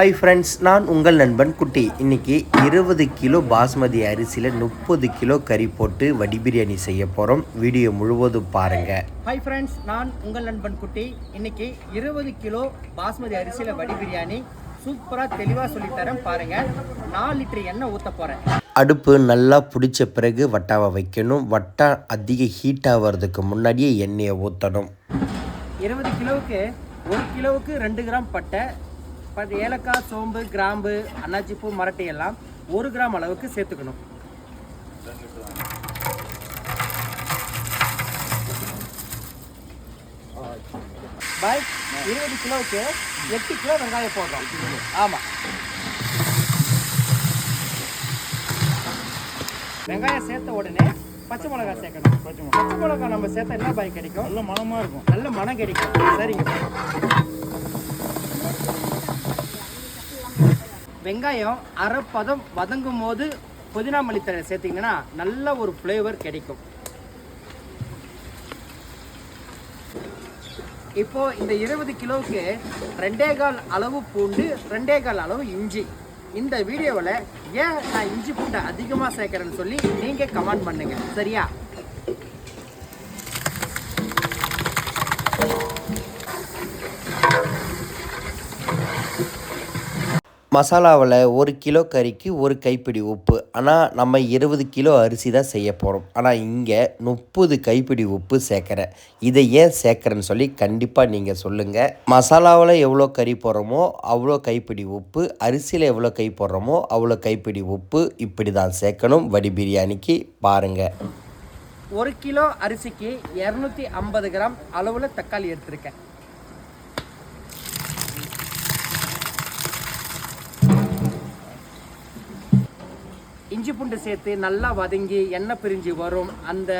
Hi friends நான் உங்கள் நண்பன் குட்டி. இன்னைக்கு இருபது கிலோ பாஸ்மதி அரிசியில் முப்பது கிலோ கறி போட்டு வடி பிரியாணி செய்ய போகிறோம் வீடியோ முழுவதும் பாருங்கள் ஹாய் ஃப்ரெண்ட்ஸ் நான் உங்கள் நண்பன் குட்டி. இன்னைக்கு இருபது கிலோ பாஸ்மதி அரிசியில் வடி பிரியாணி. சூப்பராக தெளிவாக சொல்லித்தரேன் பாருங்கள் நாலு லிட்டர் எண்ணெய் ஊற்ற போகிறேன் அடுப்பு நல்லா பிடிச்ச பிறகு வட்டாவை வைக்கணும். வட்டா அதிக ஹீட் ஆகிறதுக்கு முன்னாடியே எண்ணெயை ஊற்றணும் இருபது கிலோவுக்கு ஒரு கிலோவுக்கு ரெண்டு கிராம் பட்டை பட் ஏலக்காய் சோம்பு கிராம்பு அன்னாச்சிப்பூ மரட்டை எல்லாம் ஒரு கிராம் அளவுக்கு சேர்த்துக்கணும். பாய் இருபது கிலோவுக்கு எட்டு கிலோ வெங்காயம் போடுறோம். ஆமாம் வெங்காயம் சேர்த்த உடனே பச்சை மிளகாய் சேர்க்கணும். பச்சை மிளகாய் நம்ம சேர்த்தா என்ன பாய் கிடைக்கும்? நல்ல மனமா இருக்கும். நல்ல மனம் கிடைக்கும். சரிங்க. வெங்காயம் அரை பதம் வதங்கும் போது புதினா மல்லித்தழை சேர்த்திங்கன்னா நல்ல ஒரு ஃப்ளேவர் கிடைக்கும். இப்போ இந்த இருபது கிலோவுக்கு ரெண்டே கால் அளவு பூண்டு ரெண்டே கால் அளவு இஞ்சி. இந்த வீடியோவில் ஏன் நான் இஞ்சி பூண்டை அதிகமாக சேர்க்குறேன்னு சொல்லி நீங்கள் கமெண்ட் பண்ணுங்கள் சரியா? மசாலாவில் ஒரு கிலோ கறிக்கு ஒரு கைப்பிடி உப்பு. ஆனால் நம்ம இருபது கிலோ அரிசி தான் செய்ய போகிறோம் ஆனால் இங்கே முப்பது கைப்பிடி உப்பு சேர்க்குறேன் இதை ஏன் சேர்க்குறேன்னு சொல்லி கண்டிப்பாக நீங்கள் சொல்லுங்கள் மசாலாவில் எவ்வளோ கறி போடுறோமோ அவ்வளோ கைப்பிடி உப்பு. அரிசியில் எவ்வளோ கை போடுறோமோ அவ்வளோ கைப்பிடி உப்பு. இப்படி தான் சேர்க்கணும் வடி பிரியாணிக்கு பாருங்கள் ஒரு கிலோ அரிசிக்கு இரநூத்தி ஐம்பது கிராம் அளவில் தக்காளி எடுத்திருக்கேன். இஞ்சி பூண்டு சேர்த்து நல்லா வதங்கி எண்ணெய் பிரிஞ்சு வரும். அந்த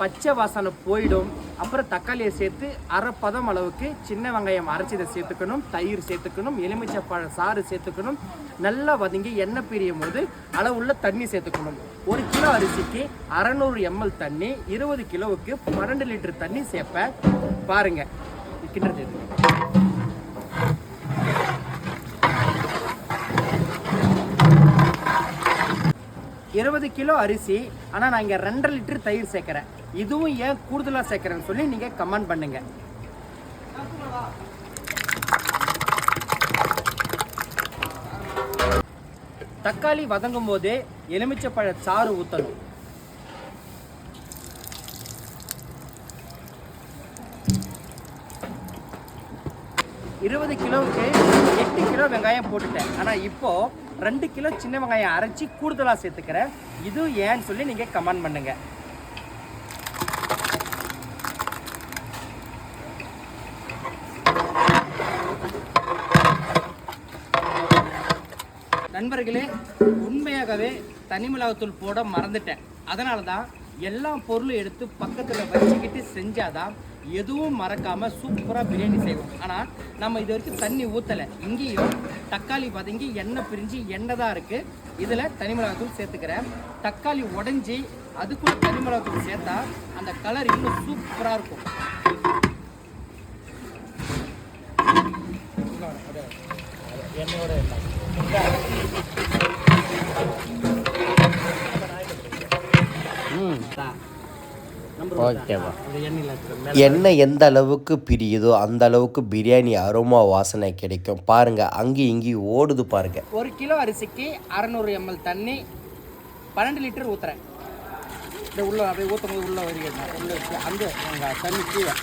பச்சை வாசனை போயிடும். அப்புறம் தக்காளியை சேர்த்து அரை பதம் அளவுக்கு சின்ன வெங்காயம் அரைச்சதை சேர்த்துக்கணும். தயிர் சேர்த்துக்கணும். எலுமிச்சைப்பழ சாறு சேர்த்துக்கணும். நல்லா வதங்கி எண்ணெய் பிரியும் போது அளவுள்ள தண்ணி சேர்த்துக்கணும். ஒரு கிலோ அரிசிக்கு அறநூறு எம்எல் தண்ணி இருபது கிலோவுக்கு பன்னெண்டு லிட்டர் தண்ணி சேர்ப்பேன். பாருங்க. கிண்டது இருபது கிலோ அரிசி ஆனால் நான் இங்கே ரெண்டரை லிட்டர் தயிர் சேர்க்குறேன். இதுவும் ஏன் கூடுதலாக சேர்க்குறேன்னு சொல்லி நீங்கள் கமெண்ட் பண்ணுங்க. தக்காளி வதங்கும் போதே எலுமிச்சப்பழ சாறு ஊற்றணும் இருபது கிலோவுக்கு எட்டு கிலோ வெங்காயம் போட்டுட்டேன். ஆனால் இப்போது ரெண்டு கிலோ சின்ன வெங்காயம் அரைச்சி கூடுதலாக சேர்த்துக்கிறேன். இது ஏன்னு சொல்லி நீங்கள் கமெண்ட் பண்ணுங்க. நண்பர்களே உண்மையாகவே தனி மிளகாத்தூள் போட மறந்துட்டேன். அதனால தான் எல்லா பொருளும் எடுத்து பக்கத்தில் வச்சுக்கிட்டு செஞ்சாதான் எதுவும் மறக்காமல் சூப்பராக பிரியாணி செய்வோம். ஆனால் நம்ம இது வரைக்கும் தண்ணி ஊற்றலை இங்கேயும் தக்காளி வதங்கி எண்ணெய் பிரிஞ்சு எண்ணெய் தான் இருக்குது இதில் தனிமிளகாத்தூள் சேர்த்துக்கிறேன். தக்காளி உடஞ்சி அதுக்குள்ள தனிமிளகாத்தூள் சேர்த்தா அந்த கலர் இன்னும் சூப்பராக இருக்கும். என்னோட ஓகேவா அந்த எண்ணெய் எந்த அளவுக்கு பிரியுதோ அந்த அளவுக்கு பிரியாணி அரோமா வாசனை கிடைக்கும். பாருங்கள் அங்கேயும் இங்கேயும் ஓடுது பாருங்கள் ஒரு கிலோ அரிசிக்கு அறநூறு எம்எல் தண்ணி பன்னெண்டு லிட்டர் ஊற்றுறேன் இந்த உள்ள அப்படியே ஊற்றும் போது உள்ளே வருகிறேன் உள்ள வச்சு அங்கே தண்ணி கீழே.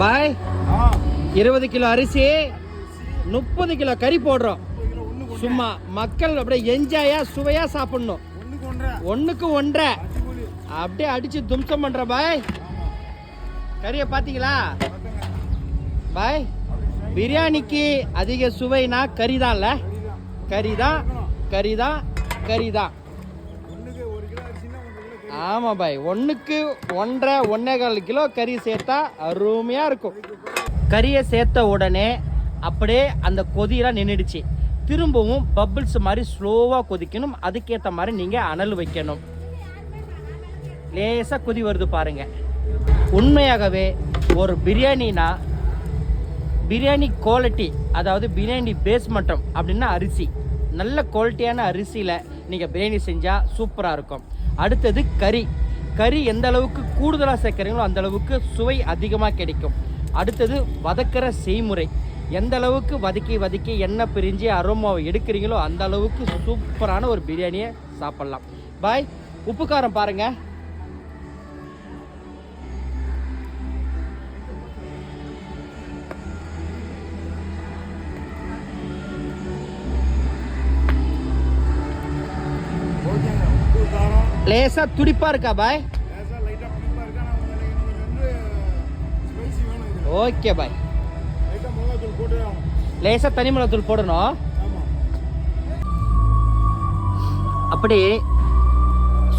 பாய். இருபது கிலோ அரிசி முப்பது கிலோ கறி போடுறோம். சும்மா மக்கள் அப்படியே என்ஜாயா சுவையா சாப்பிடணும். ஒண்ணுக்கு ஒன்றரை. அப்படியே அடிச்சு தும்சம் பண்ற பாய். கறியை பாத்தீங்களா பாய் பிரியாணிக்கு அதிக சுவைனா கறி தான்ல கறி தான் கறி தான் கறி தான் ஒண்ணுக்கு ஒரு கிலோ அரிசினா ஒன்றரை கிலோ ஆமா பாய். ஒண்ணுக்கு ஒன்றரை ஒன்னே கால் கிலோ கறி சேர்த்தா அருமையா இருக்கும். கறியை சேர்த்த உடனே அப்படியே அந்த கொதியெல்லாம் நின்றுடுச்சு திரும்பவும் பபிள்ஸ் மாதிரி ஸ்லோவாக கொதிக்கணும். அதுக்கேற்ற மாதிரி நீங்கள் அனல் வைக்கணும். லேசாக கொதி வருது பாருங்க. உண்மையாகவே ஒரு பிரியாணினா பிரியாணி குவாலிட்டி அதாவது பிரியாணி பேஸ் மட்டம் அப்படின்னா அரிசி. நல்ல குவாலிட்டியான அரிசியில் நீங்கள் பிரியாணி செஞ்சால் சூப்பராக இருக்கும். அடுத்தது கறி. கறி எந்த அளவுக்கு கூடுதலாக சேர்க்குறீங்களோ அந்த அளவுக்கு சுவை அதிகமாக கிடைக்கும். அடுத்தது வதக்கிற செய்முறை. எந்த அளவுக்கு வதக்கி வதக்கி எண்ணெய் பிரிஞ்சு அரோமாவை எடுக்கிறீங்களோ அந்த அளவுக்கு சூப்பரான ஒரு பிரியாணியை சாப்பிட்லாம். பாய் உப்பு காரம் பாருங்கள் ஓகேங்க லேசாக துடிப்பாக இருக்கா பாய்? ஓகே பாய் லேசாக தனி மிளகாத்தூள் போடணும். அப்படியே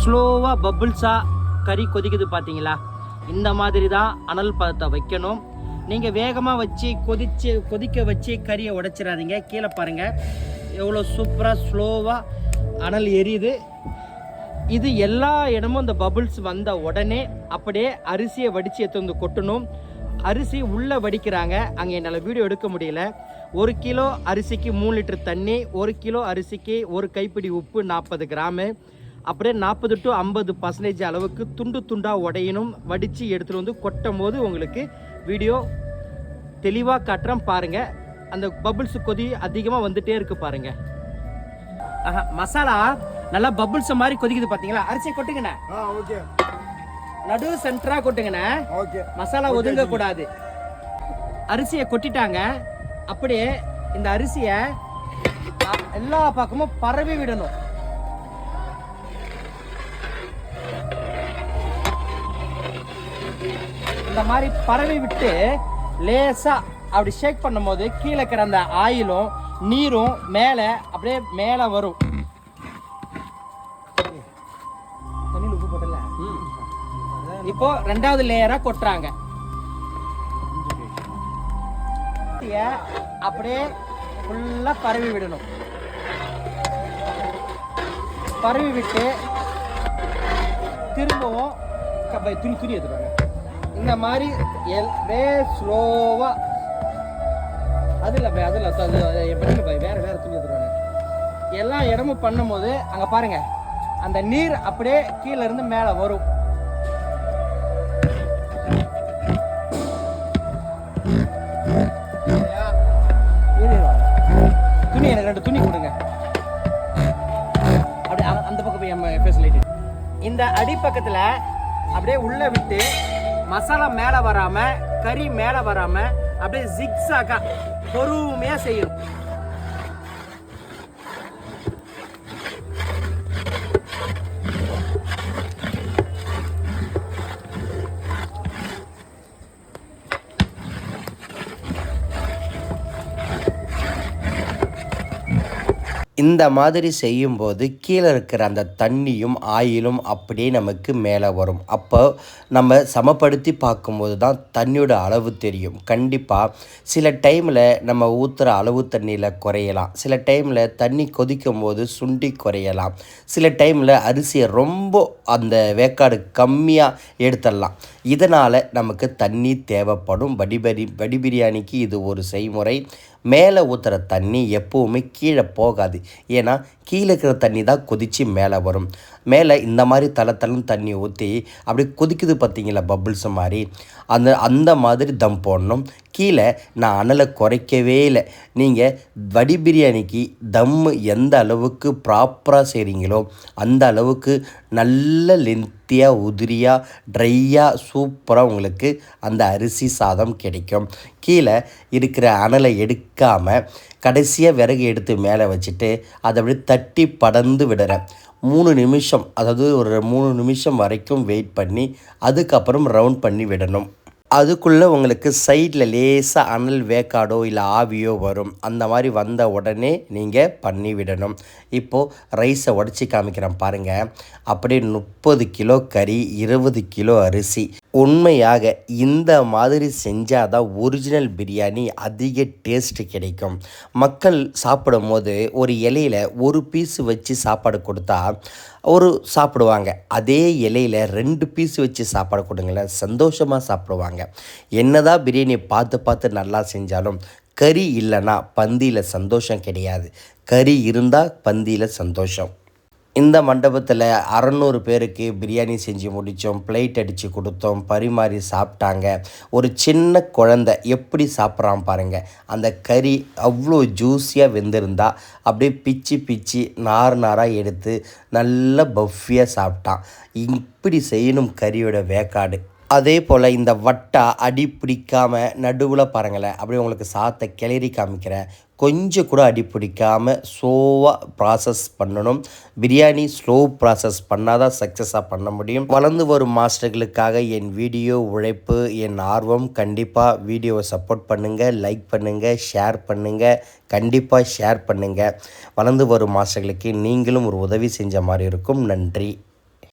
ஸ்லோவாக பபுள்ஸாக கறி கொதிக்குது பார்த்தீங்களா? இந்த மாதிரி தான் அனல் பதத்தை வைக்கணும். நீங்கள் வேகமாக வச்சு கொதிச்சு கொதிக்க வச்சு கறியை உடைச்சிடாதீங்க. கீழே பாருங்கள் எவ்வளோ சூப்பராக ஸ்லோவாக அனல் எரியுது. இது எல்லா இடமும் இந்த பபுள்ஸ் வந்த உடனே அப்படியே அரிசியை வடித்து எடுத்து வந்து கொட்டணும். அரிசி உள்ளே வடிக்கிறாங்க. அங்கே என்னால் வீடியோ எடுக்க முடியல. ஒரு கிலோ அரிசிக்கு மூணு லிட்டர் தண்ணி ஒரு கிலோ அரிசிக்கு ஒரு கைப்பிடி உப்பு நாற்பது கிராமு. அப்படியே நாற்பது டு ஐம்பது பர்சன்டேஜ் அளவுக்கு துண்டு துண்டாக உடையணும். வடித்து எடுத்துகிட்டு வந்து கொட்டும் போது உங்களுக்கு வீடியோ தெளிவாக காட்டுறேன் பாருங்கள் அந்த பபுள்ஸ் கொதி அதிகமாக வந்துகிட்டே இருக்குது பாருங்கள் ஆஹா மசாலா நல்லா பபுள்ஸ் மாதிரி கொதிக்குது பார்த்தீங்களா அரிசியை கொட்டுங்கண்ணே. ஓகே. நடு சென்டரா கொட்டுங்கண்ணே. மசாலா ஒதுங்க கூடாது அரிசியை கொட்டிட்டாங்க. அப்படியே இந்த அரிசியை எல்லா பக்கமும் பரவி விடணும். இந்த மாதிரி பரவி விட்டு லேசா அப்படி ஷேக் பண்ணும்போது கீழே அந்த ஆயிலும் நீரும் மேலே அப்படியே மேலே வரும். இப்போ ரெண்டாவது லேயரா கொட்டுறாங்க. அப்படியே ஃபுல்லா பரவி விடணும். பரவி விட்டு திரும்பவும் துணி துணி எடுத்துருவாங்க. இந்த மாதிரி எல் வே ஸ்லோவா அது இல்லை பை அது இல்லை அது எப்படின்னு எப்படி பை வேற வேற துணி எடுத்துருவாங்க. எல்லா இடமும் பண்ணும்போது அங்கே பாருங்க அந்த நீர் அப்படியே கீழே இருந்து மேலே வரும். ரெண்டு துணி கொடுங்க. அப்படியே அந்த- பக்கம் போய் நம்ம ஃபேஸ் லைட்டு இந்த அடிப்பக்கத்தில் அப்படியே உள்ள விட்டு மசாலா மேலே வராம கறி மேலே வராம அப்படியே ஜிக்ஸாக்காக பொறுமையாக செய்யணும். இந்த மாதிரி செய்யும்போது கீழே இருக்கிற அந்த தண்ணியும் ஆயிலும் அப்படியே நமக்கு மேலே வரும். அப்போ நம்ம சமப்படுத்தி பார்க்கும்போது தான் தண்ணியோட அளவு தெரியும். கண்டிப்பாக சில டைமில் நம்ம ஊற்றுற அளவு தண்ணியில் குறையலாம். சில டைமில் தண்ணி கொதிக்கும் போது சுண்டி குறையலாம். சில டைமில் அரிசியை ரொம்ப அந்த வேக்காடு கம்மியாக எடுத்துடலாம். இதனால் நமக்கு தண்ணி தேவைப்படும். வடிபரி வடி பிரியாணிக்கு இது ஒரு செய்முறை. மேலே ஊற்றுற தண்ணி எப்போவுமே கீழே போகாது. ஏன்னா கீழே இருக்கிற தண்ணி தான் கொதித்து மேலே வரும். மேலே இந்த மாதிரி தலை தளம் தண்ணி ஊற்றி அப்படியே கொதிக்குது பார்த்தீங்களா பபுள்ஸ் மாதிரி. அந்த அந்த மாதிரி தம் போடணும். கீழே நான் அனலை குறைக்கவே இல்லை. நீங்கள் வடி பிரியாணிக்கு தம்மு எந்த அளவுக்கு ப்ராப்பராக செய்கிறீங்களோ அந்த அளவுக்கு நல்ல லென்த் லென்த்தியாக உதிரியாக ட்ரையாக சூப்பராக உங்களுக்கு அந்த அரிசி சாதம் கிடைக்கும். கீழே இருக்கிற அனலை எடுக்காமல் கடைசியாக விறகு எடுத்து மேலே வச்சுட்டு அதை அப்படியே தட்டி படந்து விடுறேன். மூணு நிமிஷம் அதாவது ஒரு மூணு நிமிஷம் வரைக்கும் வெயிட் பண்ணி அதுக்கப்புறம் ரவுண்ட் பண்ணி விடணும். அதுக்குள்ளே உங்களுக்கு சைடில் லேசாக அனல் வேக்காடோ இல்லை ஆவியோ வரும். அந்த மாதிரி வந்த உடனே நீங்கள் பண்ணி விடணும் இப்போது ரைஸை உடச்சி காமிக்கிறேன் பாருங்கள் அப்படியே முப்பது கிலோ கறி இருபது கிலோ அரிசி. உண்மையாக இந்த மாதிரி செஞ்சால் தான் ஒரிஜினல் பிரியாணி அதிக டேஸ்ட்டு கிடைக்கும். மக்கள் சாப்பிடும் போது ஒரு இலையில ஒரு பீஸ் வச்சு சாப்பாடு கொடுத்தா ஒரு சாப்பிடுவாங்க. அதே இலையில ரெண்டு பீஸ் வச்சு சாப்பாடு கொடுங்களேன் சந்தோஷமாக சாப்பிடுவாங்க. என்னதான் பிரியாணி பார்த்து பார்த்து நல்லா செஞ்சாலும் கறி இல்லைன்னா பந்தியில் சந்தோஷம் கிடையாது. கறி இருந்தால் பந்தியில் சந்தோஷம். இந்த மண்டபத்தில் அறநூறு பேருக்கு பிரியாணி செஞ்சு முடித்தோம் பிளேட் அடித்து கொடுத்தோம் பரிமாறி சாப்பிட்டாங்க. ஒரு சின்ன குழந்தை எப்படி சாப்பிட்றான் பாருங்கள் அந்த கறி அவ்வளோ ஜூஸியாக வெந்திருந்தா அப்படியே பிச்சு பிச்சு நார் நாராக எடுத்து நல்லா பஃபியாக சாப்பிட்டான். இப்படி செய்யணும் கறியோட வேக்காடு. அதே போல் இந்த வட்டா அடி பிடிக்காமல் நடுவில் பாருங்களேன் அப்படியே உங்களுக்கு சாத்தை கிளறி காமிக்கிறேன். கொஞ்சம் கூட அடிப்பிடிக்காமல் ஸ்லோவாக ப்ராசஸ் பண்ணணும். பிரியாணி ஸ்லோ ப்ராசஸ் பண்ணால் தான் சக்ஸஸாக பண்ண முடியும். வளர்ந்து வரும் மாஸ்டர்களுக்காக என் வீடியோ உழைப்பு என் ஆர்வம் கண்டிப்பாக வீடியோவை சப்போர்ட் பண்ணுங்கள் லைக் பண்ணுங்கள் ஷேர் பண்ணுங்கள் கண்டிப்பாக ஷேர் பண்ணுங்கள் வளர்ந்து வரும் மாஸ்டர்களுக்கு நீங்களும் ஒரு உதவி செஞ்ச மாதிரி இருக்கும். நன்றி.